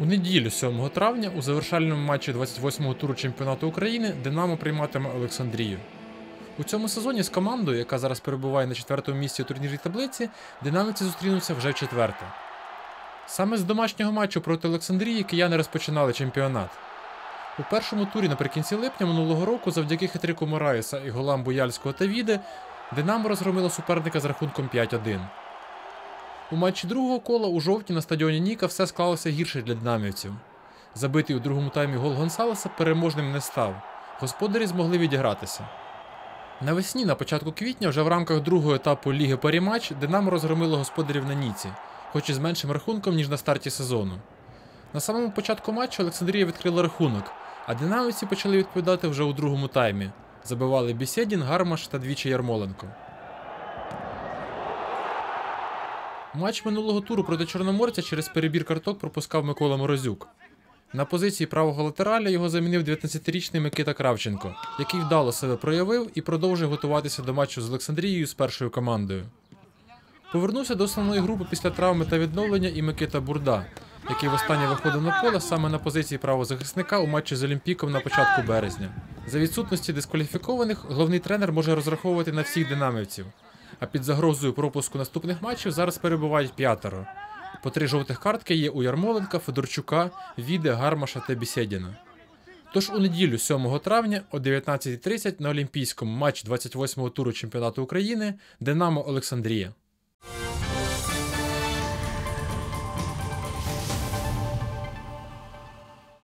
У неділю 7 травня у завершальному матчі 28-го туру чемпіонату України Динамо прийматиме Олександрію. У цьому сезоні з командою, яка зараз перебуває на четвертому місці у турнірній таблиці, динаміці зустрінуться вже вчетверте. Саме з домашнього матчу проти Олександрії кияни розпочинали чемпіонат. У першому турі наприкінці липня минулого року, завдяки хитрику Мораєса і голам Бояльського та Віди, Динамо розгромило суперника з рахунком 5-1. У матчі другого кола у жовтні на стадіоні Ніка все склалося гірше для динамівців. Забитий у другому таймі гол Гонсалеса переможним не став. Господарі змогли відігратися. Навесні, на початку квітня, вже в рамках другого етапу Ліги Парімач Динамо розгромило господарів на Ніці, хоч і з меншим рахунком, ніж на старті сезону. На самому початку матчу Олександрія відкрила рахунок, а динамівці почали відповідати вже у другому таймі. Забивали Бісєдін, Гармаш та двічі Ярмоленко. Матч минулого туру проти Чорноморця через перебір карток пропускав Микола Морозюк. На позиції правого латераля його замінив 19-річний Микита Кравченко, який вдало себе проявив і продовжує готуватися до матчу з Олександрією з першою командою. Повернувся до основної групи після травми та відновлення і Микита Бурда, який востаннє виходив на поле саме на позиції правозахисника у матчі з Олімпіком на початку березня. За відсутності дискваліфікованих головний тренер може розраховувати на всіх динамівців. А під загрозою пропуску наступних матчів зараз перебувають п'ятеро. По три жовтих картки є у Ярмоленка, Федорчука, Віде, Гармаша та Бісєдіна. Тож у неділю 7 травня о 19.30 на Олімпійському матч 28-го туру чемпіонату України Динамо Олександрія.